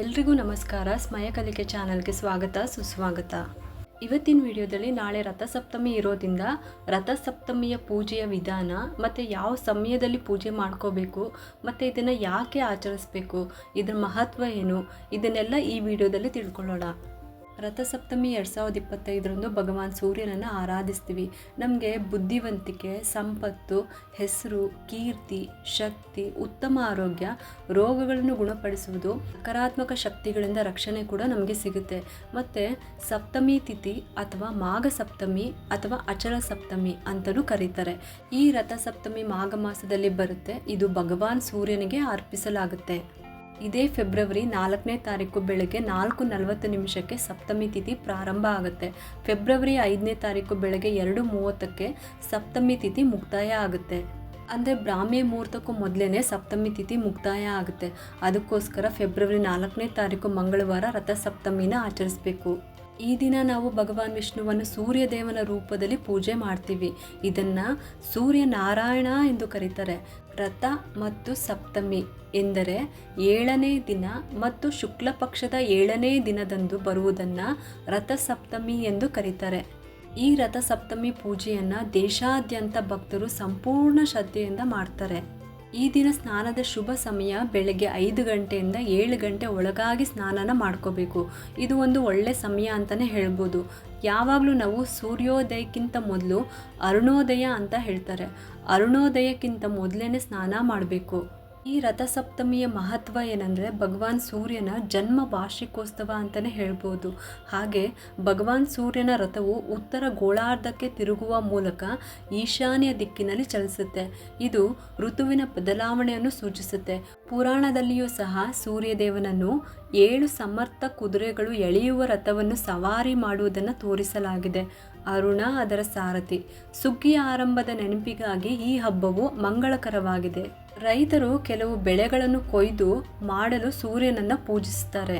ಎಲ್ರಿಗೂ ನಮಸ್ಕಾರ. ಸ್ಮಯ ಕಲಿಕೆ ಚಾನಲ್ಗೆ ಸ್ವಾಗತ, ಸುಸ್ವಾಗತ. ಇವತ್ತಿನ ವಿಡಿಯೋದಲ್ಲಿ ನಾಳೆ ರಥಸಪ್ತಮಿ ಇರೋದ್ರಿಂದ ರಥಸಪ್ತಮಿಯ ಪೂಜೆಯ ವಿಧಾನ ಮತ್ತು ಯಾವ ಸಮಯದಲ್ಲಿ ಪೂಜೆ ಮಾಡ್ಕೋಬೇಕು, ಮತ್ತು ಇದನ್ನು ಯಾಕೆ ಆಚರಿಸ್ಬೇಕು, ಇದರ ಮಹತ್ವ ಏನು, ಇದನ್ನೆಲ್ಲ ಈ ವಿಡಿಯೋದಲ್ಲಿ ತಿಳ್ಕೊಳ್ಳೋಣ. ರಥಸಪ್ತಮಿ ಎರಡು ಸಾವಿರದ ಇಪ್ಪತ್ತೈದರಂದು ಭಗವಾನ್ ಸೂರ್ಯನನ್ನು ಆರಾಧಿಸ್ತೀವಿ. ನಮಗೆ ಬುದ್ಧಿವಂತಿಕೆ, ಸಂಪತ್ತು, ಹೆಸರು, ಕೀರ್ತಿ, ಶಕ್ತಿ, ಉತ್ತಮ ಆರೋಗ್ಯ, ರೋಗಗಳನ್ನು ಗುಣಪಡಿಸುವುದು, ಸಕಾರಾತ್ಮಕ ಶಕ್ತಿಗಳಿಂದ ರಕ್ಷಣೆ ಕೂಡ ನಮಗೆ ಸಿಗುತ್ತೆ. ಮತ್ತು ಸಪ್ತಮಿ ತಿಥಿ ಅಥವಾ ಮಾಘ ಸಪ್ತಮಿ ಅಥವಾ ಅಚಲ ಸಪ್ತಮಿ ಅಂತಲೂ ಕರೀತಾರೆ. ಈ ರಥಸಪ್ತಮಿ ಮಾಘ ಮಾಸದಲ್ಲಿ ಬರುತ್ತೆ. ಇದು ಭಗವಾನ್ ಸೂರ್ಯನಿಗೆ ಅರ್ಪಿಸಲಾಗುತ್ತೆ. ಇದೇ ಫೆಬ್ರವರಿ ನಾಲ್ಕನೇ ತಾರೀಕು ಬೆಳಗ್ಗೆ ನಾಲ್ಕು ನಲವತ್ತು ನಿಮಿಷಕ್ಕೆ ಸಪ್ತಮಿ ತಿಥಿ ಪ್ರಾರಂಭ ಆಗುತ್ತೆ. ಫೆಬ್ರವರಿ ಐದನೇ ತಾರೀಕು ಬೆಳಗ್ಗೆ ಎರಡು ಮೂವತ್ತಕ್ಕೆ ಸಪ್ತಮಿ ತಿಥಿ ಮುಕ್ತಾಯ ಆಗುತ್ತೆ. ಅಂದರೆ ಬ್ರಾಹ್ಮಿ ಮುಹೂರ್ತಕ್ಕೂ ಮೊದಲೇ ಸಪ್ತಮಿ ತಿಥಿ ಮುಕ್ತಾಯ ಆಗುತ್ತೆ. ಅದಕ್ಕೋಸ್ಕರ ಫೆಬ್ರವರಿ ನಾಲ್ಕನೇ ತಾರೀಕು ಮಂಗಳವಾರ ರಥಸಪ್ತಮಿನ ಆಚರಿಸಬೇಕು. ಈ ದಿನ ನಾವು ಭಗವಾನ್ ವಿಷ್ಣುವನ್ನು ಸೂರ್ಯದೇವನ ರೂಪದಲ್ಲಿ ಪೂಜೆ ಮಾಡ್ತೀವಿ. ಇದನ್ನು ಸೂರ್ಯನಾರಾಯಣ ಎಂದು ಕರೀತಾರೆ. ರಥ ಮತ್ತು ಸಪ್ತಮಿ ಎಂದರೆ ಏಳನೇ ದಿನ ಮತ್ತು ಶುಕ್ಲ ಪಕ್ಷದ ಏಳನೇ ದಿನದಂದು ಬರುವುದನ್ನು ರಥಸಪ್ತಮಿ ಎಂದು ಕರೀತಾರೆ. ಈ ರಥಸಪ್ತಮಿ ಪೂಜೆಯನ್ನು ದೇಶಾದ್ಯಂತ ಭಕ್ತರು ಸಂಪೂರ್ಣ ಶ್ರದ್ಧೆಯಿಂದ ಮಾಡ್ತಾರೆ. ಈ ದಿನ ಸ್ನಾನದ ಶುಭ ಸಮಯ ಬೆಳಗ್ಗೆ ಐದು ಗಂಟೆಯಿಂದ ಏಳು ಗಂಟೆ ಒಳಗಾಗಿ ಸ್ನಾನನ ಮಾಡ್ಕೋಬೇಕು. ಇದು ಒಂದು ಒಳ್ಳೆ ಸಮಯ ಅಂತಲೇ ಹೇಳ್ಬೋದು. ಯಾವಾಗಲೂ ನಾವು ಸೂರ್ಯೋದಯಕ್ಕಿಂತ ಮೊದಲು ಅರುಣೋದಯ ಅಂತ ಹೇಳ್ತಾರೆ. ಅರುಣೋದಯಕ್ಕಿಂತ ಮೊದಲೇ ಸ್ನಾನ ಮಾಡಬೇಕು. ಈ ರಥಸಪ್ತಮಿಯ ಮಹತ್ವ ಏನಂದರೆ ಭಗವಾನ್ ಸೂರ್ಯನ ಜನ್ಮ ವಾರ್ಷಿಕೋತ್ಸವ ಅಂತಲೇ ಹೇಳ್ಬೋದು. ಹಾಗೆ ಭಗವಾನ್ ಸೂರ್ಯನ ರಥವು ಉತ್ತರ ಗೋಳಾರ್ಧಕ್ಕೆ ತಿರುಗುವ ಮೂಲಕ ಈಶಾನ್ಯ ದಿಕ್ಕಿನಲ್ಲಿ ಚಲಿಸುತ್ತೆ. ಇದು ಋತುವಿನ ಬದಲಾವಣೆಯನ್ನು ಸೂಚಿಸುತ್ತೆ. ಪುರಾಣದಲ್ಲಿಯೂ ಸಹ ಸೂರ್ಯದೇವನನ್ನು ಏಳು ಸಮರ್ಥ ಕುದುರೆಗಳು ಎಳೆಯುವ ರಥವನ್ನು ಸವಾರಿ ಮಾಡುವುದನ್ನು ತೋರಿಸಲಾಗಿದೆ. ಅರುಣ ಅದರ ಸಾರಥಿ. ಸುಗ್ಗಿಯ ಆರಂಭದ ನೆನಪಿಗಾಗಿ ಈ ಹಬ್ಬವು ಮಂಗಳಕರವಾಗಿದೆ. ರೈತರು ಕೆಲವು ಬೆಳೆಗಳನ್ನು ಕೊಯ್ದು ಮಾಡಲು ಸೂರ್ಯನನ್ನು ಪೂಜಿಸ್ತಾರೆ.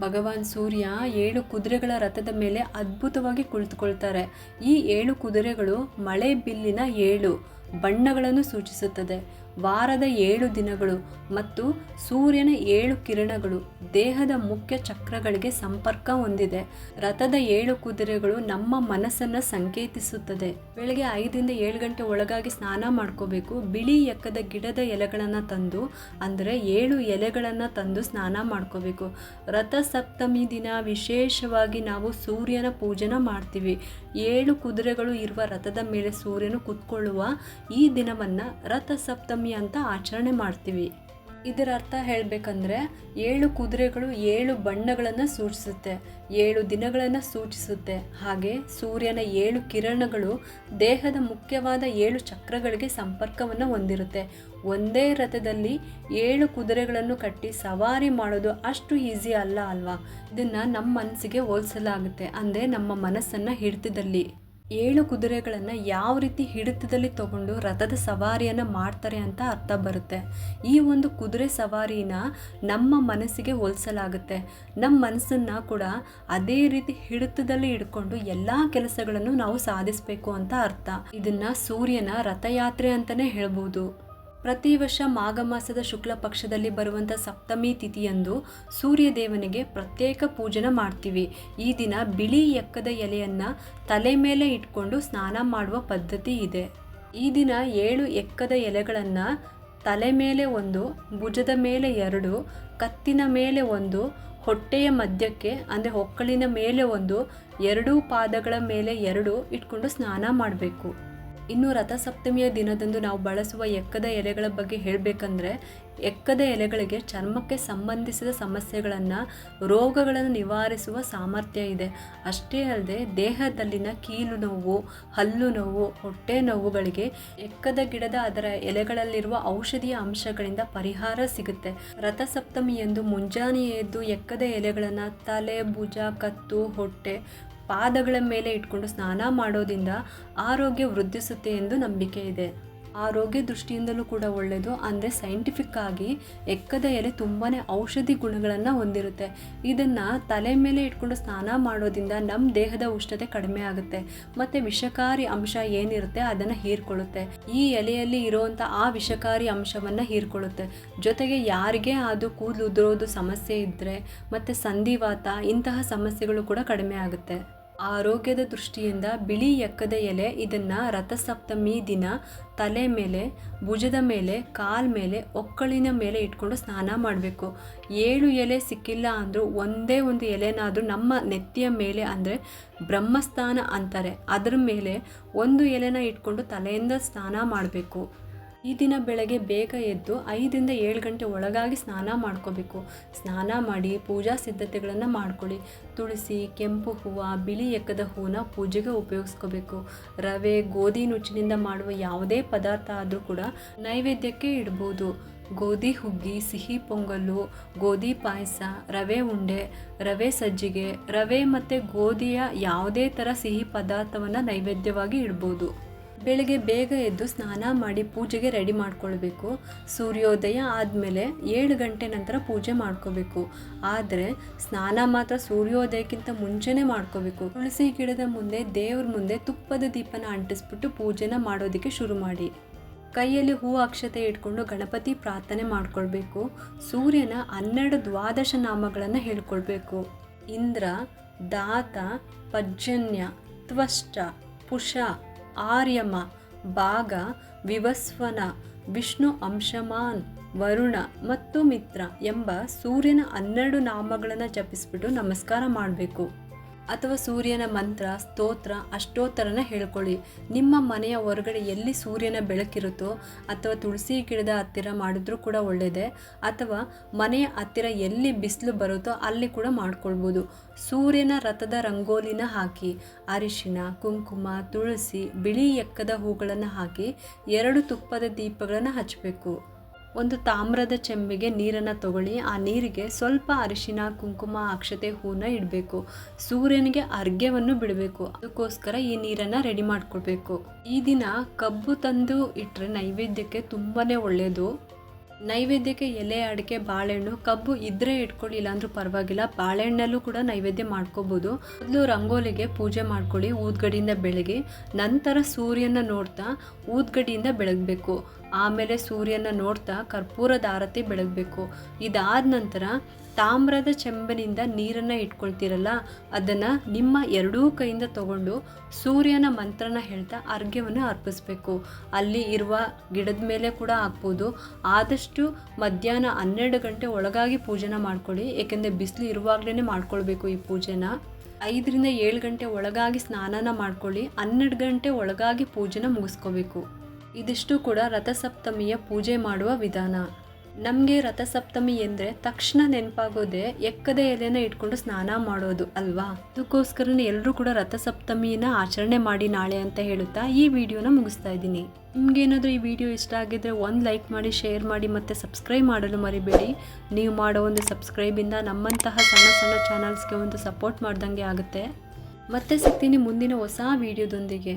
ಭಗವಾನ್ ಸೂರ್ಯ ಏಳು ಕುದುರೆಗಳ ರಥದ ಮೇಲೆ ಅದ್ಭುತವಾಗಿ ಕುಳಿತುಕೊಳ್ತಾರೆ. ಈ ಏಳು ಕುದುರೆಗಳು ಮಳೆ ಬಿಲ್ಲಿನ ಏಳು ಬಣ್ಣಗಳನ್ನು ಸೂಚಿಸುತ್ತದೆ. ವಾರದ ಏಳು ದಿನಗಳು ಮತ್ತು ಸೂರ್ಯನ ಏಳು ಕಿರಣಗಳು ದೇಹದ ಮುಖ್ಯ ಚಕ್ರಗಳಿಗೆ ಸಂಪರ್ಕ ಹೊಂದಿದೆ. ರಥದ ಏಳು ಕುದುರೆಗಳು ನಮ್ಮ ಮನಸ್ಸನ್ನು ಸಂಕೇತಿಸುತ್ತದೆ. ಬೆಳಗ್ಗೆ ಐದರಿಂದ ಏಳು ಗಂಟೆ ಒಳಗಾಗಿ ಸ್ನಾನ ಮಾಡ್ಕೋಬೇಕು. ಬಿಳಿ ಎಕ್ಕದ ಗಿಡದ ಎಲೆಗಳನ್ನು ತಂದು, ಅಂದರೆ ಏಳು ಎಲೆಗಳನ್ನು ತಂದು ಸ್ನಾನ ಮಾಡ್ಕೋಬೇಕು. ರಥ ಸಪ್ತಮಿ ದಿನ ವಿಶೇಷವಾಗಿ ನಾವು ಸೂರ್ಯನ ಪೂಜನ ಮಾಡ್ತೀವಿ. ಏಳು ಕುದುರೆಗಳು ಇರುವ ರಥದ ಮೇಲೆ ಸೂರ್ಯನು ಕುತ್ಕೊಳ್ಳುವ ಈ ದಿನವನ್ನು ರಥಸಪ್ತಮಿ ಅಂತ ಆಚರಣೆ ಮಾಡ್ತೀವಿ. ಇದರ ಅರ್ಥ ಹೇಳಬೇಕಂದ್ರೆ ಏಳು ಕುದುರೆಗಳು ಏಳು ಬಣ್ಣಗಳನ್ನು ಸೂಚಿಸುತ್ತೆ, ಏಳು ದಿನಗಳನ್ನು ಸೂಚಿಸುತ್ತೆ. ಹಾಗೆ ಸೂರ್ಯನ ಏಳು ಕಿರಣಗಳು ದೇಹದ ಮುಖ್ಯವಾದ ಏಳು ಚಕ್ರಗಳಿಗೆ ಸಂಪರ್ಕವನ್ನು ಹೊಂದಿರುತ್ತೆ. ಒಂದೇ ರಥದಲ್ಲಿ ಏಳು ಕುದುರೆಗಳನ್ನು ಕಟ್ಟಿ ಸವಾರಿ ಮಾಡೋದು ಅಷ್ಟು ಈಸಿ ಅಲ್ಲ ಅಲ್ವಾ? ಇದನ್ನು ನಮ್ಮ ಮನಸ್ಸಿಗೆ ಹೋಲಿಸಲಾಗುತ್ತೆ, ಅಂದರೆ ನಮ್ಮ ಮನಸ್ಸನ್ನು ಹಿಡಿತದಲ್ಲಿ. ಏಳು ಕುದುರೆಗಳನ್ನು ಯಾವ ರೀತಿ ಹಿಡಿತದಲ್ಲಿ ತಗೊಂಡು ರಥದ ಸವಾರಿಯನ್ನು ಮಾಡ್ತಾರೆ ಅಂತ ಅರ್ಥ ಬರುತ್ತೆ. ಈ ಒಂದು ಕುದುರೆ ಸವಾರಿನ ನಮ್ಮ ಮನಸ್ಸಿಗೆ ಹೋಲಿಸಲಾಗುತ್ತೆ. ನಮ್ಮ ಮನಸ್ಸನ್ನು ಕೂಡ ಅದೇ ರೀತಿ ಹಿಡಿತದಲ್ಲಿ ಇಟ್ಕೊಂಡು ಎಲ್ಲ ಕೆಲಸಗಳನ್ನು ನಾವು ಸಾಧಿಸಬೇಕು ಅಂತ ಅರ್ಥ. ಇದನ್ನು ಸೂರ್ಯನ ರಥಯಾತ್ರೆ ಅಂತಲೇ ಹೇಳ್ಬೋದು. ಪ್ರತಿ ವರ್ಷ ಮಾಘ ಮಾಸದ ಶುಕ್ಲ ಪಕ್ಷದಲ್ಲಿ ಬರುವಂಥ ಸಪ್ತಮಿ ತಿಥಿಯಂದು ಸೂರ್ಯದೇವನಿಗೆ ಪ್ರತ್ಯೇಕ ಪೂಜನ ಮಾಡ್ತೀವಿ. ಈ ದಿನ ಬಿಳಿ ಎಕ್ಕದ ಎಲೆಯನ್ನು ತಲೆ ಮೇಲೆ ಇಟ್ಕೊಂಡು ಸ್ನಾನ ಮಾಡುವ ಪದ್ಧತಿ ಇದೆ. ಈ ದಿನ ಏಳು ಎಕ್ಕದ ಎಲೆಗಳನ್ನು ತಲೆ ಮೇಲೆ ಒಂದು, ಭುಜದ ಮೇಲೆ ಎರಡು, ಕತ್ತಿನ ಮೇಲೆ ಒಂದು, ಹೊಟ್ಟೆಯ ಮಧ್ಯಕ್ಕೆ, ಅಂದರೆ ಹೊಕ್ಕಳಿನ ಮೇಲೆ ಒಂದು, ಎರಡೂ ಪಾದಗಳ ಮೇಲೆ ಎರಡು ಇಟ್ಕೊಂಡು ಸ್ನಾನ ಮಾಡಬೇಕು. ಇನ್ನು ರಥಸಪ್ತಮಿಯ ದಿನದಂದು ನಾವು ಬಳಸುವ ಎಕ್ಕದ ಎಲೆಗಳ ಬಗ್ಗೆ ಹೇಳಬೇಕಂದ್ರೆ, ಎಕ್ಕದ ಎಲೆಗಳಿಗೆ ಚರ್ಮಕ್ಕೆ ಸಂಬಂಧಿಸಿದ ಸಮಸ್ಯೆಗಳನ್ನು, ರೋಗಗಳನ್ನು ನಿವಾರಿಸುವ ಸಾಮರ್ಥ್ಯ ಇದೆ. ಅಷ್ಟೇ ಅಲ್ಲದೆ ದೇಹದಲ್ಲಿನ ಕೀಲು ನೋವು, ಹಲ್ಲು ನೋವು, ಹೊಟ್ಟೆ ನೋವುಗಳಿಗೆ ಎಕ್ಕದ ಗಿಡದ ಅದರ ಎಲೆಗಳಲ್ಲಿರುವ ಔಷಧೀಯ ಅಂಶಗಳಿಂದ ಪರಿಹಾರ ಸಿಗುತ್ತೆ. ರಥಸಪ್ತಮಿಯಂದು ಮುಂಜಾನೆ ಎದ್ದು ಎಕ್ಕದ ಎಲೆಗಳನ್ನು ತಲೆ, ಭುಜ, ಕತ್ತು, ಹೊಟ್ಟೆ ಪಾದಗಳ ಮೇಲೆ ಇಟ್ಕೊಂಡು ಸ್ನಾನ ಮಾಡೋದ್ರಿಂದ ಆರೋಗ್ಯ ವೃದ್ಧಿಸುತ್ತೆ ಎಂದು ನಂಬಿಕೆ ಇದೆ. ಆರೋಗ್ಯ ದೃಷ್ಟಿಯಿಂದಲೂ ಕೂಡ ಒಳ್ಳೆಯದು ಅಂದರೆ ಸೈಂಟಿಫಿಕ್ ಆಗಿ ಎಕ್ಕದ ಎಲೆ ತುಂಬಾ ಔಷಧಿ ಗುಣಗಳನ್ನು ಹೊಂದಿರುತ್ತೆ. ಇದನ್ನು ತಲೆ ಮೇಲೆ ಇಟ್ಕೊಂಡು ಸ್ನಾನ ಮಾಡೋದ್ರಿಂದ ನಮ್ಮ ದೇಹದ ಉಷ್ಣತೆ ಕಡಿಮೆ ಆಗುತ್ತೆ. ಮತ್ತು ವಿಷಕಾರಿ ಅಂಶ ಏನಿರುತ್ತೆ ಅದನ್ನು ಹೀರ್ಕೊಳ್ಳುತ್ತೆ. ಈ ಎಲೆಯಲ್ಲಿ ಇರುವಂಥ ಆ ವಿಷಕಾರಿ ಅಂಶವನ್ನು ಹೀರ್ಕೊಳ್ಳುತ್ತೆ. ಜೊತೆಗೆ ಯಾರಿಗೆ ಅದು ಕೂದಲು ಉದುರೋದು ಸಮಸ್ಯೆ ಇದ್ದರೆ ಮತ್ತು ಸಂಧಿವಾತ ಇಂತಹ ಸಮಸ್ಯೆಗಳು ಕೂಡ ಕಡಿಮೆ ಆಗುತ್ತೆ. ಆರೋಗ್ಯದ ದೃಷ್ಟಿಯಿಂದ ಬಿಳಿ ಎಕ್ಕದ ಎಲೆ ಇದನ್ನು ರಥಸಪ್ತಮಿ ದಿನ ತಲೆ ಮೇಲೆ, ಭುಜದ ಮೇಲೆ, ಕಾಲ್ ಮೇಲೆ, ಒಕ್ಕಳಿನ ಮೇಲೆ ಇಟ್ಕೊಂಡು ಸ್ನಾನ ಮಾಡಬೇಕು. ಏಳು ಎಲೆ ಸಿಕ್ಕಿಲ್ಲ ಅಂದರೂ ಒಂದೇ ಒಂದು ಎಲೆನಾದರೂ ನಮ್ಮ ನೆತ್ತಿಯ ಮೇಲೆ ಅಂದರೆ ಬ್ರಹ್ಮಸ್ಥಾನ ಅಂತಾರೆ. ಅದರ ಮೇಲೆ ಒಂದು ಎಲೆನ ಇಟ್ಕೊಂಡು ತಲೆಯಿಂದ ಸ್ನಾನ ಮಾಡಬೇಕು. ಈ ದಿನ ಬೆಳಗ್ಗೆ ಬೇಗ ಎದ್ದು ಐದರಿಂದ ಏಳು ಗಂಟೆ ಒಳಗಾಗಿ ಸ್ನಾನ ಮಾಡ್ಕೋಬೇಕು. ಸ್ನಾನ ಮಾಡಿ ಪೂಜಾ ಸಿದ್ಧತೆಗಳನ್ನು ಮಾಡ್ಕೊಳ್ಳಿ. ತುಳಸಿ, ಕೆಂಪು ಹೂವು, ಬಿಳಿ ಎಕ್ಕದ ಹೂವನ್ನ ಪೂಜೆಗೆ ಉಪಯೋಗಿಸ್ಕೋಬೇಕು. ರವೆ, ಗೋಧಿ ನುಚ್ಚಿನಿಂದ ಮಾಡುವ ಯಾವುದೇ ಪದಾರ್ಥ ಆದರೂ ಕೂಡ ನೈವೇದ್ಯಕ್ಕೆ ಇಡ್ಬೋದು. ಗೋಧಿ ಹುಗ್ಗಿ, ಸಿಹಿ ಪೊಂಗಲ್ಲು, ಗೋಧಿ ಪಾಯಸ, ರವೆ ಉಂಡೆ, ರವೆ ಸಜ್ಜಿಗೆ, ರವೆ ಮತ್ತು ಗೋಧಿಯ ಯಾವುದೇ ಥರ ಸಿಹಿ ಪದಾರ್ಥವನ್ನು ನೈವೇದ್ಯವಾಗಿ ಇಡ್ಬೋದು. ಬೆಳಗ್ಗೆ ಬೇಗ ಎದ್ದು ಸ್ನಾನ ಮಾಡಿ ಪೂಜೆಗೆ ರೆಡಿ ಮಾಡ್ಕೊಳ್ಬೇಕು. ಸೂರ್ಯೋದಯ ಆದಮೇಲೆ ಏಳು ಗಂಟೆ ನಂತರ ಪೂಜೆ ಮಾಡ್ಕೋಬೇಕು. ಆದರೆ ಸ್ನಾನ ಮಾತ್ರ ಸೂರ್ಯೋದಯಕ್ಕಿಂತ ಮುಂಚೆನೇ ಮಾಡ್ಕೋಬೇಕು. ತುಳಸಿ ಗಿಡದ ಮುಂದೆ, ದೇವ್ರ ಮುಂದೆ ತುಪ್ಪದ ದೀಪನ ಅಂಟಿಸ್ಬಿಟ್ಟು ಪೂಜೆನ ಮಾಡೋದಕ್ಕೆ ಶುರು ಮಾಡಿ. ಕೈಯಲ್ಲಿ ಹೂ ಅಕ್ಷತೆ ಇಟ್ಕೊಂಡು ಗಣಪತಿ ಪ್ರಾರ್ಥನೆ ಮಾಡ್ಕೊಳ್ಬೇಕು. ಸೂರ್ಯನ ಹನ್ನೆರಡು ದ್ವಾದಶ ನಾಮಗಳನ್ನು ಹೇಳ್ಕೊಳ್ಬೇಕು. ಇಂದ್ರ, ದಾತ, ಪರ್ಜನ್ಯ, ತ್ವಷ್ಟ, ಪುಷ ಆರ್ಯಮ, ಭಾಗ, ವಿವಸ್ವನ, ವಿಷ್ಣು, ಅಂಶಮಾನ್, ವರುಣ ಮತ್ತು ಮಿತ್ರ ಎಂಬ ಸೂರ್ಯನ ಹನ್ನೆರಡು ನಾಮಗಳನ್ನು ಜಪಿಸ್ಬಿಟ್ಟು ನಮಸ್ಕಾರ ಮಾಡಬೇಕು. ಅಥವಾ ಸೂರ್ಯನ ಮಂತ್ರ, ಸ್ತೋತ್ರ, ಅಷ್ಟೋತ್ತರನ ಹೇಳ್ಕೊಳ್ಳಿ. ನಿಮ್ಮ ಮನೆಯ ಹೊರಗಡೆ ಎಲ್ಲಿ ಸೂರ್ಯನ ಬೆಳಕಿರುತ್ತೋ ಅಥವಾ ತುಳಸಿ ಗಿಡದ ಹತ್ತಿರ ಮಾಡಿದ್ರೂ ಕೂಡ ಒಳ್ಳೆಯದೇ ಅಥವಾ ಮನೆಯ ಹತ್ತಿರ ಎಲ್ಲಿ ಬಿಸಿಲು ಬರುತ್ತೋ ಅಲ್ಲಿ ಕೂಡ ಮಾಡ್ಕೊಳ್ಬೋದು. ಸೂರ್ಯನ ರಥದ ರಂಗೋಲಿನ ಹಾಕಿ ಅರಿಶಿನ ಕುಂಕುಮ, ತುಳಸಿ, ಬಿಳಿ ಎಕ್ಕದ ಹೂಗಳನ್ನು ಹಾಕಿ ಎರಡು ತುಪ್ಪದ ದೀಪಗಳನ್ನು ಹಚ್ಚಬೇಕು ಒಂದು ತಾಮ್ರದ ಚೆಂಬಿಗೆ ನೀರನ್ನು ತಗೊಳ್ಳಿ. ಆ ನೀರಿಗೆ ಸ್ವಲ್ಪ ಅರಿಶಿನ, ಕುಂಕುಮ, ಅಕ್ಷತೆ ಹೂನ ಇಡಬೇಕು. ಸೂರ್ಯನಿಗೆ ಅರ್ಘ್ಯವನ್ನು ಬಿಡಬೇಕು. ಅದಕ್ಕೋಸ್ಕರ ಈ ನೀರನ್ನು ರೆಡಿ ಮಾಡ್ಕೊಳ್ಬೇಕು. ಈ ದಿನ ಕಬ್ಬು ತಂದು ಇಟ್ಟರೆ ನೈವೇದ್ಯಕ್ಕೆ ತುಂಬಾ ಒಳ್ಳೆಯದು ನೈವೇದ್ಯಕ್ಕೆ ಎಲೆ, ಅಡಿಕೆ, ಬಾಳೆಹಣ್ಣು ಕಬ್ಬು ಇದ್ರೆ ಇಟ್ಕೊಳ್ಳಿ. ಇಲ್ಲಾಂದ್ರೂ ಪರವಾಗಿಲ್ಲ. ಬಾಳೆಹಣ್ಣಲ್ಲೂ ಕೂಡ ನೈವೇದ್ಯ ಮಾಡ್ಕೋಬೋದು. ಮೊದಲು ರಂಗೋಲಿಗೆ ಪೂಜೆ ಮಾಡ್ಕೊಳ್ಳಿ. ಊದ್ಗಡಿಯಿಂದ ಬೆಳಗ್ಗೆ ನಂತರ ಸೂರ್ಯನ ನೋಡ್ತಾ ಊದ್ಗಡಿಯಿಂದ ಬೆಳಗಬೇಕು. ಆಮೇಲೆ ಸೂರ್ಯನ ನೋಡ್ತಾ ಕರ್ಪೂರದ ಆರತಿ ಬೆಳಗಬೇಕು. ಇದಾದ ನಂತರ ತಾಮ್ರದ ಚೆಂಬನಿಂದ ನೀರನ್ನು ಇಟ್ಕೊಳ್ತೀರಲ್ಲ, ಅದನ್ನು ನಿಮ್ಮ ಎರಡೂ ಕೈಯಿಂದ ತಗೊಂಡು ಸೂರ್ಯನ ಮಂತ್ರನ ಹೇಳ್ತಾ ಅರ್ಘ್ಯವನ್ನು ಅರ್ಪಿಸ್ಬೇಕು. ಅಲ್ಲಿ ಇರುವ ಗಿಡದ ಮೇಲೆ ಕೂಡ ಹಾಕ್ಬೋದು. ಆದಷ್ಟು ಮಧ್ಯಾಹ್ನ ಹನ್ನೆರಡು ಗಂಟೆ ಒಳಗಾಗಿ ಪೂಜೆನ ಮಾಡ್ಕೊಳ್ಳಿ. ಏಕೆಂದರೆ ಬಿಸಿಲು ಇರುವಾಗಲೇ ಮಾಡ್ಕೊಳ್ಬೇಕು ಈ ಪೂಜೆನ. ಐದರಿಂದ ಏಳು ಗಂಟೆ ಒಳಗಾಗಿ ಸ್ನಾನನ ಮಾಡ್ಕೊಳ್ಳಿ. ಹನ್ನೆರಡು ಗಂಟೆ ಒಳಗಾಗಿ ಪೂಜೆನ ಮುಗಿಸ್ಕೋಬೇಕು. ಇದಿಷ್ಟು ಕೂಡ ರಥಸಪ್ತಮಿಯ ಪೂಜೆ ಮಾಡುವ ವಿಧಾನ. ನಮಗೆ ರಥಸಪ್ತಮಿ ಎಂದರೆ ತಕ್ಷಣ ನೆನಪಾಗೋದೇ ಎಕ್ಕದ ಎಲೆನ ಇಟ್ಕೊಂಡು ಸ್ನಾನ ಮಾಡೋದು ಅಲ್ವಾ? ಅದಕ್ಕೋಸ್ಕರನೇ ಎಲ್ಲರೂ ಕೂಡ ರಥಸಪ್ತಮಿನ ಆಚರಣೆ ಮಾಡಿ ನಾಳೆ ಅಂತ ಹೇಳುತ್ತಾ ಈ ವಿಡಿಯೋನ ಮುಗಿಸ್ತಾ ಇದ್ದೀನಿ. ನಿಮ್ಗೇನಾದರೂ ಈ ವಿಡಿಯೋ ಇಷ್ಟ ಆಗಿದ್ದರೆ ಒಂದು ಲೈಕ್ ಮಾಡಿ, ಶೇರ್ ಮಾಡಿ ಮತ್ತು ಸಬ್ಸ್ಕ್ರೈಬ್ ಮಾಡಲು ಮರಿಬೇಡಿ. ನೀವು ಮಾಡೋ ಒಂದು ಸಬ್ಸ್ಕ್ರೈಬಿಂದ ನಮ್ಮಂತಹ ಸಣ್ಣ ಸಣ್ಣ ಚಾನಲ್ಸ್ಗೆ ಒಂದು ಸಪೋರ್ಟ್ ಮಾಡ್ದಂಗೆ ಆಗುತ್ತೆ. ಮತ್ತೆ ಸಿಗ್ತೀನಿ ಮುಂದಿನ ಹೊಸ ವಿಡಿಯೋದೊಂದಿಗೆ.